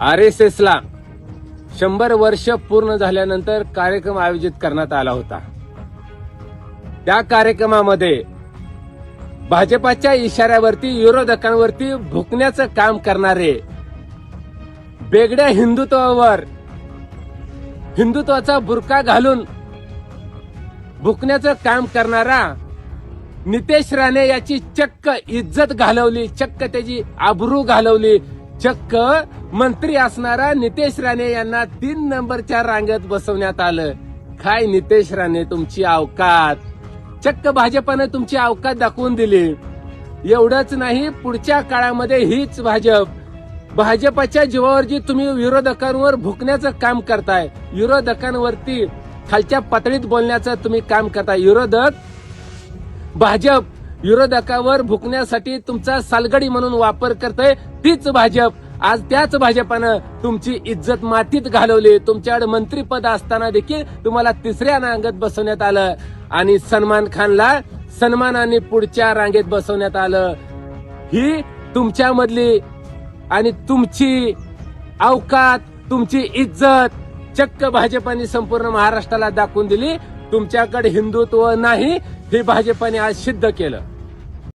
R S S ला शंभर वर्ष पूर्ण झाल्यानंतर कार्यक्रम आयोजित करण्यात आला होता. त्या कार्यक्रमामध्ये भाजपाच्या इशाऱ्यावरती विरोधकांवरती भुकण्याचं काम करणारे वेगळ्या हिंदुत्वावर हिंदुत्वाचा बुरका घालून भुकण्याचं काम करणारा नितेश राणे याची चक्क इज्जत घालवली चक्क त्याची आबरू घालवली. चक्क मंत्री असणारा नितेश राणे यांना तीन नंबरच्या रांगेत बसवण्यात आलं. काय नितेश राणे तुमची अवकात? चक्क भाजपानं तुमची अवकात दाखवून दिली. एवढंच नाही पुढच्या काळामध्ये हीच भाजप. भाजपाच्या जीवावर जी तुम्ही विरोधकांवर भुकण्याचं काम करताय विरोधकांवरती खालच्या पातळीत बोलण्याचं तुम्ही काम करताय. विरोधक भाजप विरोधकावर भुकण्यासाठी तुमचा सालगडी म्हणून वापर करतोय तीच भाजप. आज त्याच भाजपानं तुमची इज्जत मातीत घालवली. तुमच्याकडे मंत्रीपद असताना देखील तुम्हाला तिसऱ्या रांगेत बसवण्यात आलं. आणि सलमान खानला सन्मानाने पुढच्या रांगेत बसवण्यात आलं. ही तुमच्यामधली आणि तुमची अवकात तुमची इज्जत चक्क भाजपाने संपूर्ण महाराष्ट्राला दाखवून दिली. तुमच्याकडे हिंदुत्व नाही हे भाजपाने आज सिद्ध केलं.